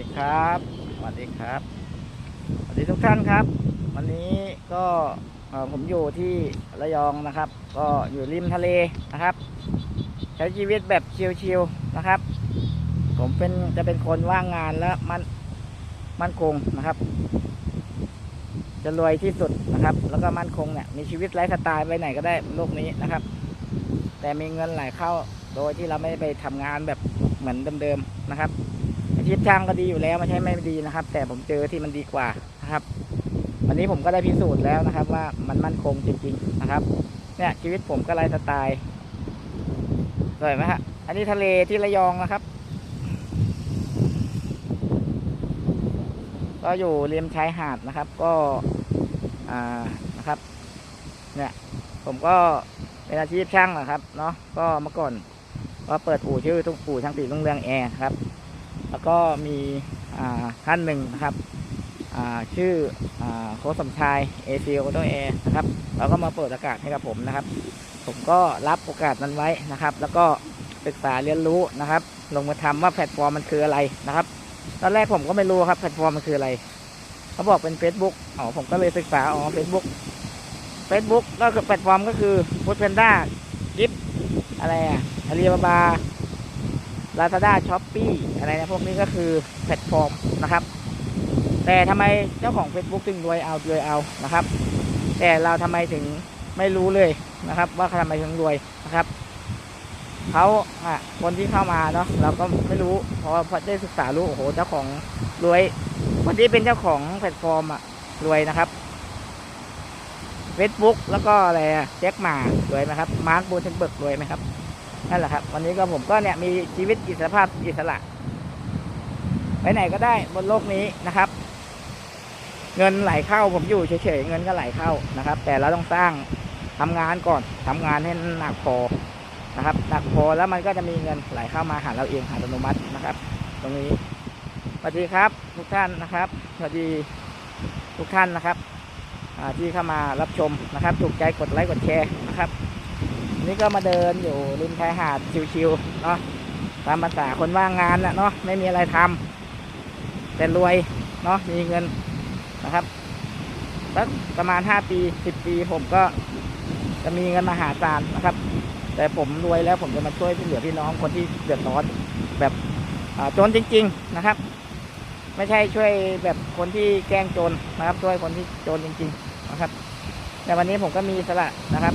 ดีครับสวัสดีครับสวัสดีทุกท่านครับ วันนี้ก็ผมอยู่ที่ระยองนะครับ ก็อยู่ริมทะเลนะครับ ใช้ชีวิตแบบชิลๆนะครับ ผมเป็นจะเป็นคนว่างงานและมันมั่นคงนะครับ จะรวยที่สุดนะครับ แล้วก็มั่นคงเนี่ยมีชีวิตไร้สไตล์ไปไหนก็ได้โลกนี้นะครับ แต่มีเงินไหลเข้าโดยที่เราไม่ได้ไปทำงานแบบเหมือนเดิมๆนะครับ อาชีพช่างก็ดีอยู่แล้วไม่ใช่ไม่ดีนะครับ แต่ผมเจอที่มันดีกว่านะครับ วันนี้ผมก็ได้พิสูจน์แล้วนะครับ ว่ามันมั่นคงจริงๆนะครับ เนี่ยชีวิตผมก็ไลฟ์สไตล์สวยไหมฮะอันนี้ทะเลที่ระยองนะครับก็อยู่ริมชายหาดนะครับ ก็อ่านะครับ เนี่ยผมก็เป็นอาชีพช่างนะครับเนาะก็เมื่อก่อนก็เปิดอู่ชื่อทุกอู่ช่างตีรุ่งเรืองแอร์ครับ แล้วก็มีท่านหนึ่งนะครับชื่ออโค้ชสมชายเอซีโอโตแอร์นะครับเราก็มาเปิดโอกาสให้กับผมนะครับ ผมก็รับโอกาสนั้นไว้นะครับ แล้วก็ศึกษาเรียนรู้นะครับ ลงมาทำว่าแพลตฟอร์มมันคืออะไรนะครับ ตอนแรกผมก็ไม่รู้ครับแพลตฟอร์มมันคืออะไรเขาบอกเป็น Facebook อ๋อผมก็เลยศึกษาอ๋อ Facebook Facebook ก็คือแพลตฟอร์มก็คือฟูดเพนด้ากิฟอะไรอะอาลีบาบา ลาซาด้าช้อปปี้อะไรนะพวกนี้ก็คือแพลตฟอร์มนะครับ แต่ทำไมเจ้าของ Facebook ถึงรวยเอารวยเอานะครับ แต่เราทำไมถึงไม่รู้เลยนะครับ ว่าทำไมถึงรวยนะครับเขาอะคนที่เข้ามาเนาะเราก็ไม่รู้เพราะพอได้ศึกษารู้โอ้โหเจ้าของรวยคนที่เป็นเจ้าของแพลตฟอร์มอะรวยนะครับ Facebook แล้วก็อะไรอะแจ็คหมารวยไหมครับมาร์คบูเทนเบิร์กรวยไหมครับ นั่นแหละครับ วันนี้ก็ผมก็เนี่ยมีชีวิตอิสรภาพอิสระ ไปไหนก็ได้บนโลกนี้นะครับ เงินไหลเข้าผมอยู่เฉยๆเงินก็ไหลเข้านะครับ แต่เราต้องสร้างทำงานก่อนทำงานให้หนักพอนะครับหนักพอแล้วมันก็จะมีเงินไหลเข้ามาหาเราเองอัตโนมัตินะครับ ตรงนี้สวัสดีครับทุกท่านนะครับสวัสดีทุกท่านนะครับที่เข้ามารับชมนะครับ ถูกใจกดไลค์กดแชร์นะครับ นี่ก็มาเดินอยู่ริมชายหาดชิวๆเนาะตามภาษาคนว่างงานน่ะเนาะไม่มีอะไรทำแต่รวยเนาะมีเงินนะครับสักประมาณ5ปี10ปีผมก็จะมีเงินมหาศาลนะครับ แต่ผมรวยแล้วผมจะมาช่วยพี่เหลือพี่น้องคนที่เดือดร้อนแบบจนจริง ๆนะครับ ไม่ใช่ช่วยแบบคนที่แกล้งจนนะครับ ช่วยคนที่จนจริง ๆ นะครับ แต่วันนี้ผมก็มีสละนะครับ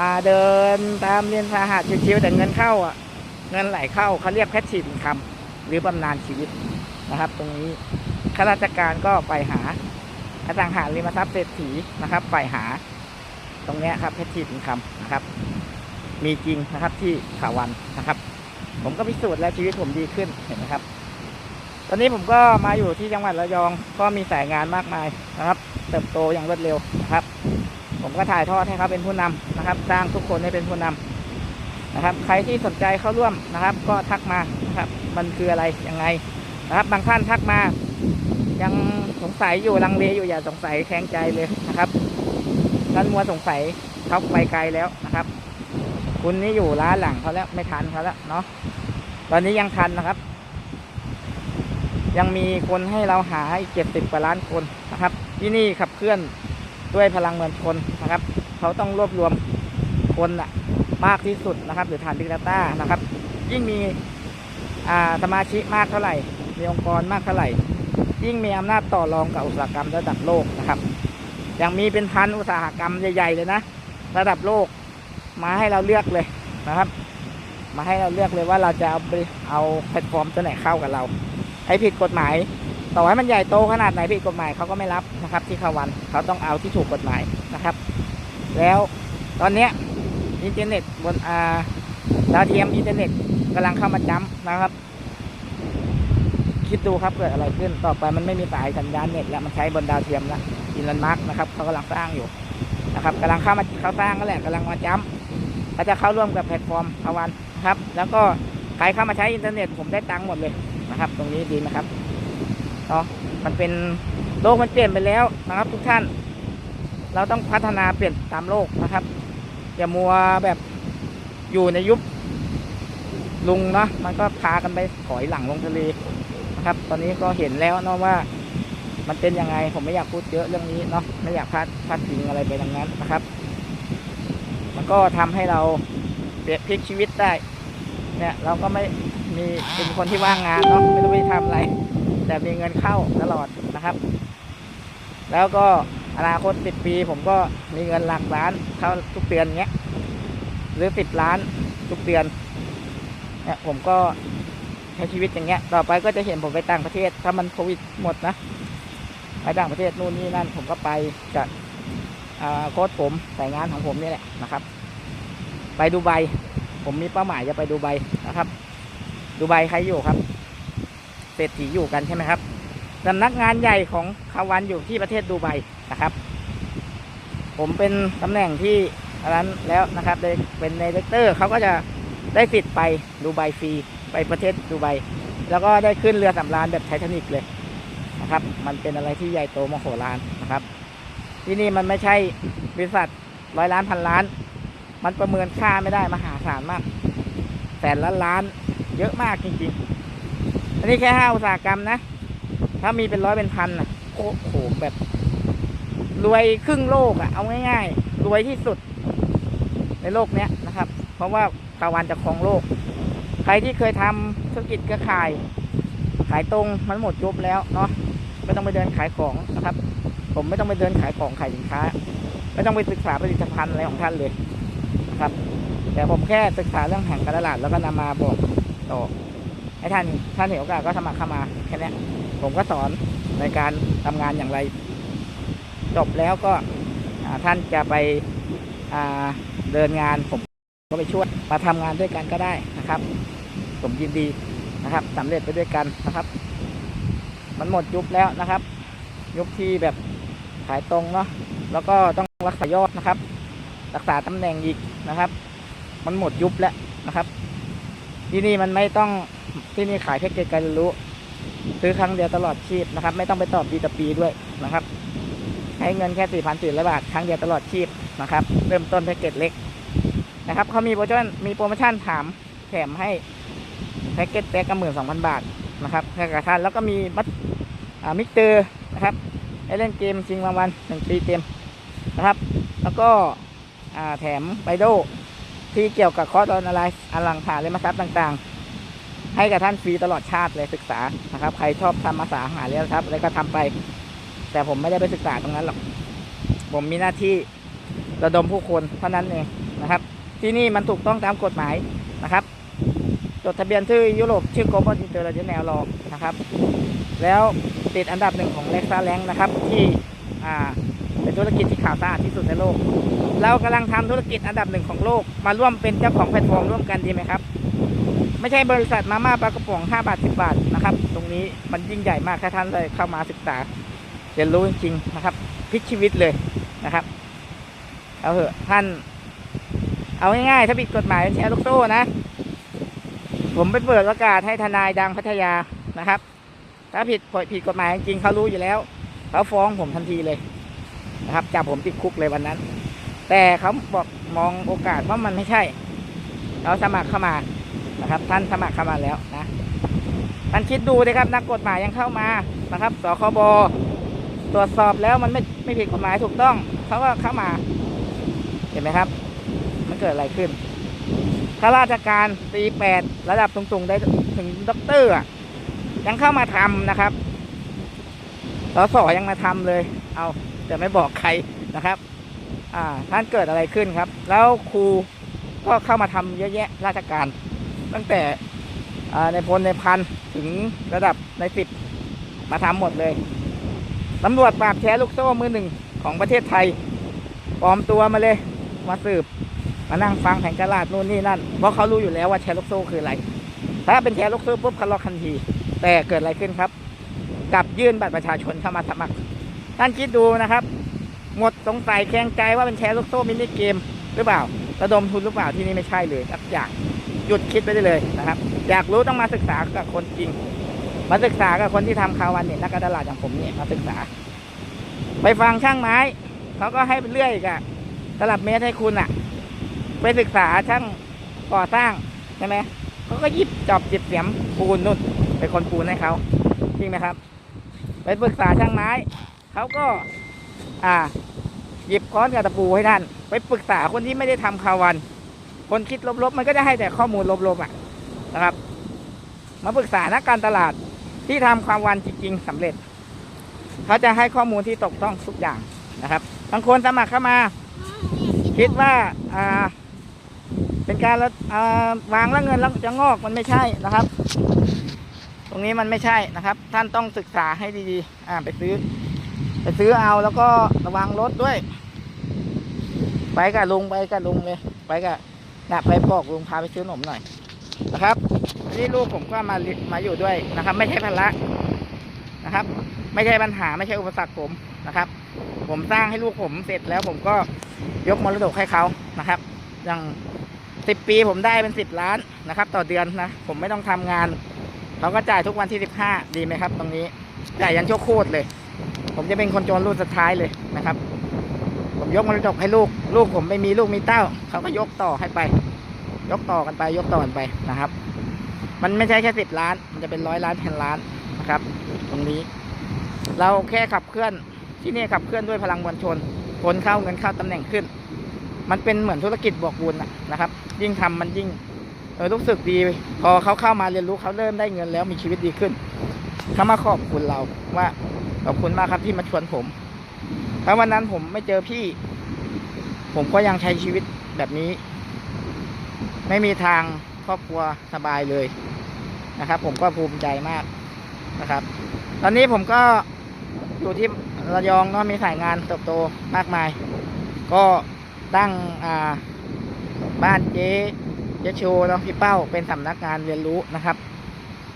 มาเดินตามเรียนสาหัสชิวๆแต่เงินเข้าอะ เงินไหลเข้าเขาเรียกแพชชีฟคำหรือบำนาญชีวิตนะครับ ตรงนี้ข้าราชการก็ไปหาอสังหาริมทรัพย์เศรษฐีนะครับไปหา ตรงนี้ครับแพชชีฟคำนะครับ มีจริงนะครับที่ขาวันนะครับ ผมก็พิสูจน์แล้วชีวิตผมดีขึ้นเห็นไหมครับ ตอนนี้ผมก็มาอยู่ที่จังหวัดระยองก็มีสายงานมากมายนะครับ เติบโตอย่างรวดเร็วนะครับ ผมก็ถ่ายทอดให้เขาเป็นผู้นำนะครับ สร้างทุกคนให้เป็นผู้นำนะครับ ใครที่สนใจเข้าร่วมนะครับ ก็ทักมานะครับ มันคืออะไรยังไงนะครับ บางท่านทักมา ยังสงสัยอยู่ลังเลอยู่อย่าสงสัยแข็งใจเลยนะครับท่านมัวสงสัยเขาไปไกลแล้วนะครับ คุณนี่อยู่ร้านหลังเขาแล้วไม่ทันเขาแล้วเนาะตอนนี้ยังทันนะครับยังมีคนให้เราหาอีกเจ็ดสิบกว่าล้านคนนะครับ ที่นี่ขับเคลื่อน ด้วยพลังมวลชนนะครับ เขาต้องรวบรวมคนน่ะมากที่สุดนะครับ หรือฐานบิ๊กดาต้านะครับ ยิ่งมีอาสมาชิกมากเท่าไหร่ มีองค์กรมากเท่าไหร่ ยิ่งมีอำนาจต่อรองกับอุตสาหกรรมระดับโลกนะครับ อย่างมีเป็นพันอุตสาหกรรมใหญ่ๆเลยนะระดับโลกมาให้เราเลือกเลยนะครับ มาให้เราเลือกเลยว่าเราจะเอาไปเอาแพลตฟอร์มตัวไหนเข้ากับเรา ให้ผิดกฎหมาย ต่อให้มันใหญ่โตขนาดไหนผิดกฎหมายเขาก็ไม่รับนะครับ ที่เขาวันเขาต้องเอาที่ถูกกฎหมายนะครับ แล้วตอนนี้อินเทอร์เน็ตบนอ่าดาวเทียมอินเทอร์เน็ตกำลังเข้ามาจ้ำนะครับ คิดดูครับเกิดอะไรขึ้นต่อไปมันไม่มีสายสัญญาณเน็ตแล้วมันใช้บนดาวเทียมแล้วอินลันมาร์กนะครับเขากำลังสร้างอยู่นะครับกำลังเข้ามาเขาสร้างก็แหละกำลังมาจ้ำเขาจะเข้าร่วมกับแพลตฟอร์มทวันนะครับ แล้วก็ใครเข้ามาใช้อินเทอร์เน็ตผมได้ตังค์หมดเลยนะครับ ตรงนี้ดีนะครับ เนาะมันเป็นโลกมันเปลี่ยนไปแล้วนะครับ ทุกท่าน เราต้องพัฒนาเปลี่ยนตามโลกนะครับ อย่ามัวแบบอยู่ในยุคลุงเนาะมันก็พากันไปถอยหลังลงทะเลนะครับ ตอนนี้ก็เห็นแล้วเนาะว่ามันเป็นยังไงผมไม่อยากพูดเยอะเรื่องนี้เนาะไม่อยากพลาดพลาดทิ้งอะไรไปดังนั้นนะครับ มันก็ทำให้เราเปลี่ยนพลิกชีวิตได้ เนี่ยเราก็ไม่มีเป็นคนที่ว่างงานเนาะไม่ต้องไปทำอะไร แต่มีเงินเข้าตลอดนะครับ แล้วก็อนาคตสิบปี ผมก็มีเงินหลักล้านเข้าทุกเดือนเงี้ยหรือสิบล้านทุกเดือนเนี่ยผมก็ใช้ชีวิตอย่างเงี้ย ต่อไปก็จะเห็นผมไปต่างประเทศ ถ้ามันโควิดหมดนะไปต่างประเทศนู่นนี่นั่น ผมก็ไปกับอ่าโค้ชผมสายงานของผมนี่แหละนะครับ ไปดูไบผมมีเป้าหมายจะไปดูไบนะครับ ดูไบใครอยู่ครับ เศรษฐีอยู่กันใช่ไหมครับสำนักงานใหญ่ของคาวันอยู่ที่ประเทศดูไบนะครับ ผมเป็นตำแหน่งที่อันนั้นแล้วนะครับได้เป็นในเลคเตอร์เขาก็จะได้สิทธิ์ไปดูไบฟรีไปประเทศดูไบแล้วก็ได้ขึ้นเรือสำราญแบบไททานิกเลยนะครับ มันเป็นอะไรที่ใหญ่โตมโหฬารนะครับ ที่นี่มันไม่ใช่บริษัทร้อยล้านพันล้าน มันประเมินค่าไม่ได้มหาศาลมากแสนล้านล้านเยอะมากจริงๆ อันนี้แค่ห้าอุตสาหกรรมนะ ถ้ามีเป็นร้อยเป็นพันนะโอ้โหแบบ รวยครึ่งโลกอะ เอาง่ายๆ รวยที่สุด ในโลกเนี้ยนะครับ เพราะว่าตะวันจะครองโลก ใครที่เคยทำธุรกิจเครือข่าย ขายตรงมันหมดยุบแล้วเนาะไม่ต้องไปเดินขายของนะครับ ผมไม่ต้องไปเดินขายของขายสินค้า ไม่ต้องไปศึกษาผลิตภัณฑ์อะไรของท่านเลยนะครับ แต่ผมแค่ศึกษาเรื่องแห่งการตลาดแล้วก็นำมาบอกต่อ ให้ท่านท่านเห็นโอกาสก็สมัครเข้ามาแค่นี้ผมก็สอนในการทำงานอย่างไร จบแล้วก็ท่านจะไปเดินงานผมก็ไปช่วยมาทำงานด้วยกันก็ได้นะครับ ผมยินดีนะครับสำเร็จไปด้วยกันนะครับ มันหมดยุคแล้วนะครับ ยุคที่แบบขายตรงเนาะแล้วก็ต้องรักษายอดนะครับ รักษาตำแหน่งอีกนะครับ มันหมดยุคแล้วนะครับ ที่นี่มันไม่ต้องที่นี่ขายแพ็กเกจการเรียนรู้ ซื้อครั้งเดียวตลอดชีพนะครับ ไม่ต้องไปตอบปีต่อปีด้วยนะครับ ให้เงินแค่สี่พันสี่ร้อยบาทครั้งเดียวตลอดชีพนะครับ เริ่มต้นแพ็กเกจเล็กนะครับเขามีโปรโมชั่นมีโปรโมชั่นถามแถมให้แพ็กเกจแพ็กก็หมื่นสองพันบาทนะครับแค่กระทันแล้วก็มีมัดมิกเตอร์นะครับให้เล่นเกมชิงรางวัลหนึ่งปีเต็มนะครับ แล้วก็แถมไบโด ที่เกี่ยวกับคอร์สออนไลน์อลังหาเลมาซับต่างๆ ให้กับท่านฟรีตลอดชาติเลยศึกษานะครับ ใครชอบทำภาษาหาเรียนครับอะไรก็ทำไป แต่ผมไม่ได้ไปศึกษาตรงนั้นหรอก ผมมีหน้าที่ระดมผู้คนเท่านั้นเองนะครับ ที่นี่มันถูกต้องตามกฎหมายนะครับจดทะเบียนชื่อยุโรปชื่อ Global International Law นะครับ แล้วติดอันดับหนึ่งของเล็กซ่าแรงนะครับ ที่อ่า เป็นธุรกิจที่ข่าวสะอาดที่สุดในโลก เรากำลังทำธุรกิจอันดับหนึ่งของโลก มาร่วมเป็นเจ้าของแพลตฟอร์มร่วมกันดีไหมครับ ไม่ใช่บริษัทมาม่าปลากระป๋อง5บาท10บาทนะครับ ตรงนี้มันยิ่งใหญ่มากถ้าท่านเลยเข้ามาศึกษาเรียนรู้จริงๆนะครับพลิกชีวิตเลยนะครับเอาเถอะท่าน เอาง่ายๆถ้าผิดกฎหมายเป็นแชร์ลูกโซ่นะ ผมไปเปิดโอกาสให้ทนายดังพัทยานะครับ ถ้าผิดผิดกฎหมายจริงเขารู้อยู่แล้ว เขาฟ้องผมทันทีเลย นะครับจับผมติดคุกเลยวันนั้น แต่เขาบอกมองโอกาสว่ามันไม่ใช่ เราสมัครเข้ามานะครับ ท่านสมัครเข้ามาแล้วนะท่านคิดดูนะครับนักกฎหมายยังเข้ามานะครับสคบตรวจสอบแล้วมันไม่ไม่ผิดกฎหมายถูกต้องเขาก็เข้ามาเห็นไหมครับ มันเกิดอะไรขึ้นข้าราชการตีแปดระดับสูงๆได้ถึงด็อกเตอร์อะยังเข้ามาทำนะครับสสยังมาทำเลย เอา แต่ไม่บอกใครนะครับอ่าท่านเกิดอะไรขึ้นครับ แล้วครูก็เข้ามาทำเยอะแยะราชการ ตั้งแต่ในพลในพันถึงระดับในสิบมาทำหมดเลยตำรวจปราบแชร์ลูกโซ่มือหนึ่งของประเทศไทยปลอมตัวมาเลย มาสืบมานั่งฟังแผนตลาดนู่นนี่นั่น เพราะเขารู้อยู่แล้วว่าแชร์ลูกโซ่คืออะไร ถ้าเป็นแชร์ลูกโซ่ปุ๊บเขาล็อกทันที แต่เกิดอะไรขึ้นครับ กับยื่นบัตรประชาชนเข้ามาสมัคร ท่านคิดดูนะครับ หมดสงสัยแคลงใจว่าเป็นแชร์ลูกโซ่มินิเกมหรือเปล่า ระดมทุนหรือเปล่าที่นี่ไม่ใช่เลยสักอย่างหยุดคิดไปได้เลยนะครับ อยากรู้ต้องมาศึกษากับคนจริง มาศึกษากับคนที่ทำคาวันเนี่ยนักการตลาดอย่างผมเนี่ยมาศึกษา ไปฟังช่างไม้เขาก็ให้ไปเรื่อยกับตลับเมตรให้คุณอะไปศึกษาช่างก่อสร้างใช่ไหมเขาก็ยิบจอบหยิบเสียมปูนนุ่นเป็นคนปูนให้เขาจริงไหมครับ ไปปรึกษาช่างไม้ เขาก็ อ่า หยิบค้อนกับตะปูให้ท่าน ไปปรึกษาคนที่ไม่ได้ทำคาวัน คนคิดลบๆ มันก็จะให้แต่ข้อมูลลบๆอะนะครับ มาปรึกษานักการตลาดที่ทำความวันจริงๆสำเร็จ เขาจะให้ข้อมูลที่ตกต้องทุกอย่างนะครับ บางคนสมัครเข้ามา คิดว่าอ่าเป็นการวางแล้วเงินแล้วจะงอกมันไม่ใช่นะครับ ตรงนี้มันไม่ใช่นะครับ ท่านต้องศึกษาให้ดีๆไปซื้อ ไปซื้อเอาแล้วก็ระวังรถด้วย ไปกับลุงไปกับลุงเลย ไปกับนะไปบอกลุงพาไปซื้อขนมหน่อยนะครับนี่ลูกผมก็มามาอยู่ด้วยนะครับ ไม่ใช่ภาระนะครับ ไม่ใช่ปัญหาไม่ใช่อุปสรรคผมนะครับ ผมสร้างให้ลูกผมเสร็จแล้วผมก็ยกมรดกให้เขานะครับ อย่างสิบปีผมได้เป็นสิบล้านนะครับ ต่อเดือนนะผมไม่ต้องทำงานเขาก็จ่ายทุกวันที่สิบห้าดีไหมครับ ตรงนี้จ่ายยันชั่วโคตรเลย ผมจะเป็นคนจนรุ่นสุดท้ายเลยนะครับ ผมยกมรดกให้ลูก ลูกผมไม่มีลูกมีเต้า เขาก็ยกต่อให้ไป ยกต่อกันไป ยกต่อกันไปนะครับ มันไม่ใช่แค่สิบล้าน มันจะเป็นร้อยล้านพันล้านนะครับ ตรงนี้ เราแค่ขับเคลื่อนที่นี่ขับเคลื่อนด้วยพลังมวลชนคนเข้าเงินเข้าตำแหน่งขึ้น มันเป็นเหมือนธุรกิจบวกบุญนะนะครับ ยิ่งทำมันยิ่งเออรู้สึกดี พอเขาเข้ามาเรียนรู้เขาเริ่มได้เงินแล้วมีชีวิตดีขึ้นเขามาขอบคุณเราว่า ขอบคุณมากครับที่มาชวนผม ถ้าวันนั้นผมไม่เจอพี่ ผมก็ยังใช้ชีวิตแบบนี้ ไม่มีทางครอบครัวสบายเลยนะครับ ผมก็ภูมิใจมากนะครับ ตอนนี้ผมก็อยู่ที่ระยองเนาะมีสายงานเติบโตมากมาย ก็ตั้งบ้านเจ๊เจ๊โชเนาะพี่เป้าเป็นสำนักงานเรียนรู้นะครับ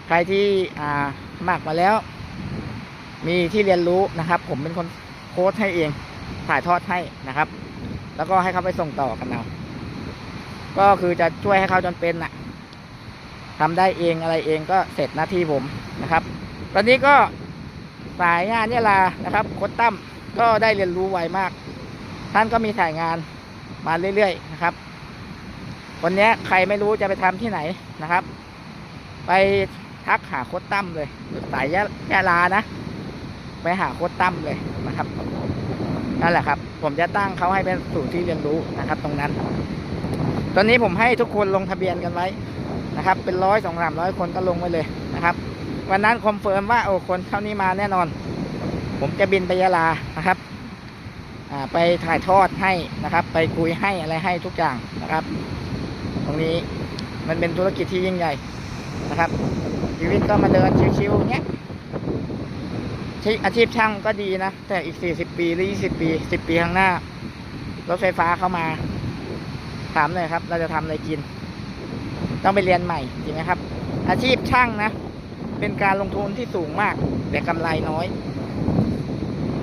ใครที่อ่าสมัครมาแล้ว มีที่เรียนรู้นะครับ ผมเป็นคนโค้ดให้เองถ่ายทอดให้นะครับ แล้วก็ให้เขาไปส่งต่อกันเอาก็คือจะช่วยให้เขาจนเป็นน่ะทำได้เองอะไรเองก็เสร็จหน้าที่ผมนะครับ ตอนนี้ก็สายงานเนี่ยลานะครับโค้ดตั้มก็ได้เรียนรู้ไวมาก ท่านก็มีสายงานมาเรื่อยๆนะครับ วันนี้ใครไม่รู้จะไปทำที่ไหนนะครับ ไปทักหาโค้ดตั้มเลยสายยะยะลานะ ไปหาโค้ดตั้มเลยนะครับนั่นแหละครับ ผมจะตั้งเขาให้เป็นศูนย์ที่เรียนรู้นะครับ ตรงนั้น ตอนนี้ผมให้ทุกคนลงทะเบียนกันไว้นะครับ เป็นร้อยสองสามร้อยคนก็ลงไว้เลยนะครับ วันนั้นคอนเฟิร์มว่าโอ้คนเท่านี้มาแน่นอน ผมจะบินไปยะลานะครับไปถ่ายทอดให้นะครับ ไปคุยให้อะไรให้ทุกอย่างนะครับ ตรงนี้มันเป็นธุรกิจที่ยิ่งใหญ่นะครับชีวิตก็มาเดินชิวๆเงี้ย อาชีพช่างก็ดีนะ แต่อีก40ปีหรือ20ปี10ปีข้างหน้า รถไฟฟ้าเข้ามา ถามเลยครับ เราจะทำอะไรกิน ต้องไปเรียนใหม่จริงไหมครับ อาชีพช่างนะ เป็นการลงทุนที่สูงมาก แต่กำไรน้อย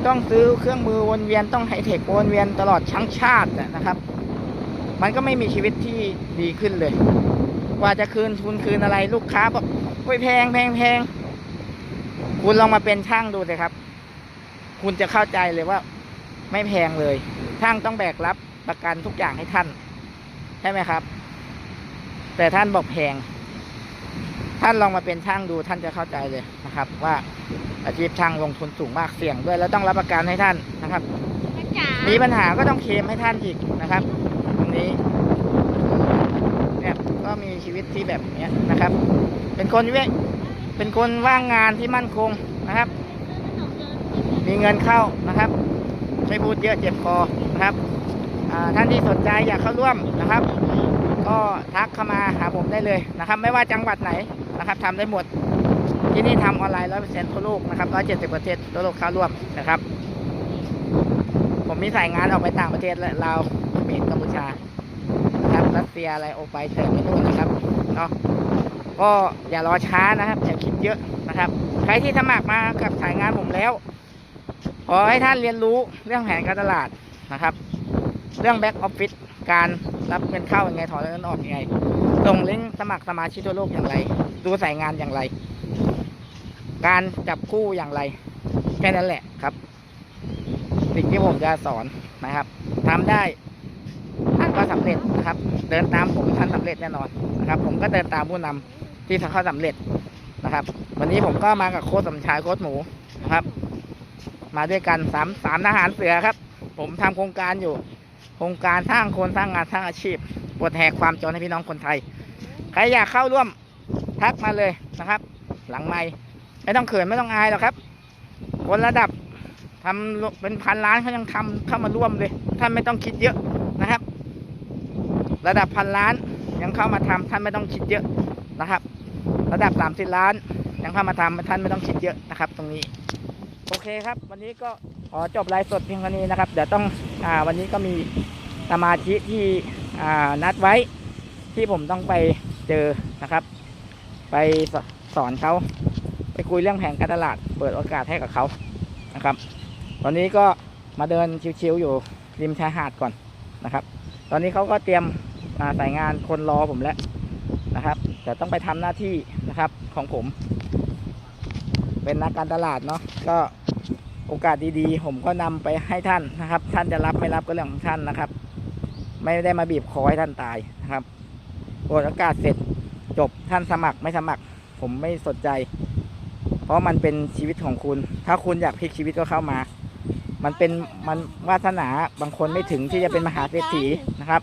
ต้องซื้อเครื่องมือวนเวียนต้องไฮเทควนเวียนตลอดชั้งชาตินะนะครับ มันก็ไม่มีชีวิตที่ดีขึ้นเลย กว่าจะคืนทุนคืนอะไรลูกค้าบอกโอ้ยแพงแพงแพง คุณลองมาเป็นช่างดูสิครับ คุณจะเข้าใจเลยว่า ไม่แพงเลย ช่างต้องแบกรับประกันทุกอย่างให้ท่าน ใช่ไหมครับ แต่ท่านบอกแพง ท่านลองมาเป็นช่างดูท่านจะเข้าใจเลยนะครับ ว่าอาชีพช่างลงทุนสูงมากเสี่ยงด้วย แล้วต้องรับประกันให้ท่านนะครับ มีปัญหาก็ต้องเคลมให้ท่านอีกนะครับ ตรงนี้เนี่ยก็มีชีวิตที่แบบเนี้ยนะครับ เป็นคน เป็นคนว่างงานที่มั่นคงนะครับ มีเงินเข้านะครับ ไม่พูดเยอะเจ็บคอนะครับท่านที่สนใจอยากเข้าร่วมนะครับ ก็ทักเข้ามาหาผมได้เลยนะครับ ไม่ว่าจังหวัดไหนนะครับทำได้หมดที่นี่ทำออนไลน์ร้อยเปอร์เซ็นต์ทั่วโลกนะครับร้อยเจ็ดสิบประเทศทั่วโลกเข้าร่วมนะครับ ผมมีสายงานออกไปต่างประเทศแลาวเขมรกัมพูชานะครับรัสเซียอะไรออกไปแต่ไม่รู้นะครับเนาะ ก็อย่ารอช้านะครับอย่าคิดเยอะนะครับ ใครที่สมัครมากับสายงานผมแล้ว ขอให้ท่านเรียนรู้เรื่องแผนการตลาดนะครับ เรื่องแบ็กออฟฟิศการรับเงินเข้ายังไงถอนเงินออกยังไงส่งลิงก์สมัครสมาชิกทั่วโลกอย่างไร ดูสายงานอย่างไร การจับคู่อย่างไรแค่นั้นแหละครับ สิ่งที่ผมจะสอนนะครับทำได้ท่านก็สำเร็จนะครับ เดินตามผมท่านสำเร็จแน่นอนนะครับ ผมก็เดินตามผู้นำ ที่เขาสำเร็จนะครับ วันนี้ผมก็มากับโค้ชสมชายโค้ชหมูนะครับ มาด้วยกันสามสามทหารเสือครับ ผมทำโครงการอยู่ โครงการสร้างคนสร้างงานสร้างอาชีพปลดแหกความจนให้พี่น้องคนไทย ใครอยากเข้าร่วมทักมาเลยนะครับ หลังไม่ไม่ต้องเขินไม่ต้องอายหรอกครับ คนระดับทำเป็นพันล้านเขายังทำเข้ามาร่วมเลย ท่านไม่ต้องคิดเยอะนะครับ ระดับพันล้านยังเข้ามาทำท่านไม่ต้องคิดเยอะนะครับ ระดับสามสิบล้านยังเข้ามาทำท่านไม่ต้องคิดเยอะนะครับ ตรงนี้ โอเคครับ วันนี้ก็ขอจบไลฟ์สดเพียงเท่านี้นะครับเดี๋ยวต้องอ่าวันนี้ก็มีสมาชิกที่อ่านัดไว้ที่ผมต้องไปเจอนะครับ ไปสสอนเขาไปคุยเรื่องแผนการตลาด เปิดโอกาสให้กับเขานะครับ ตอนนี้ก็มาเดินชิวๆอยู่ริมชายหาดก่อนนะครับ ตอนนี้เขาก็เตรียมอ่าใส่งานคนรอผมแล้วนะครับแต่ต้องไปทำหน้าที่ นะครับของผม เป็นนักการตลาดเนาะก็โอกาสดีๆ ผมก็นำไปให้ท่านนะครับ ท่านจะรับไม่รับก็เรื่องของท่านนะครับ ไม่ได้มาบีบคอให้ท่านตายนะครับโอกาสเสร็จจบท่านสมัครไม่สมัคร ผมไม่สนใจ เพราะมันเป็นชีวิตของคุณ ถ้าคุณอยากพลิกชีวิตก็เข้ามา มันเป็นมันวาสนาบางคนไม่ถึงที่จะเป็นมหาเศรษฐีนะครับ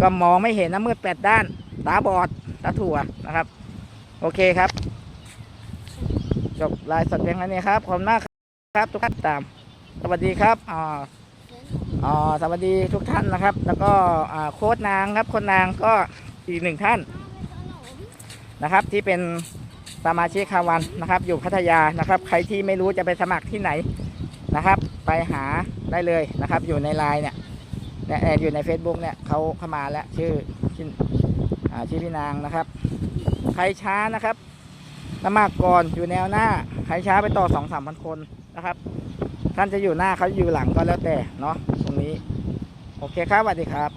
ก็มองไม่เห็นนะมืดแปดด้าน ตาบอดตาถั่วนะครับ โอเคครับ จบไลฟ์สดเพียงเท่านี้ครับ ขอบคุณมากครับ ทุกท่านตาม สวัสดีครับอ่าอ่าสวัสดีทุกท่านนะครับ แล้วก็อ่าโค้ดนางครับโค้ดนางก็อีกหนึ่งท่านนะครับ ที่เป็นสมาชิกคาวันนะครับ อยู่พัทยานะครับ ใครที่ไม่รู้จะไปสมัครที่ไหนนะครับ ไปหาได้เลยนะครับ อยู่ในไลน์เนี่ยเนี่ยอ่อยู่ใน Facebook เนี่ยเขาเข้ามาแล้วชื่อชื่อชื่อพี่นางนะครับ รช้านะครับสมัครก่อนอยู่แนวหน้า ใครช้าไปต่อสองสามพันคนนะครับ ท่านจะอยู่หน้าเขาอยู่หลังก็แล้วแต่เนาะตรงนี้ โอเคครับสวัสดีครับ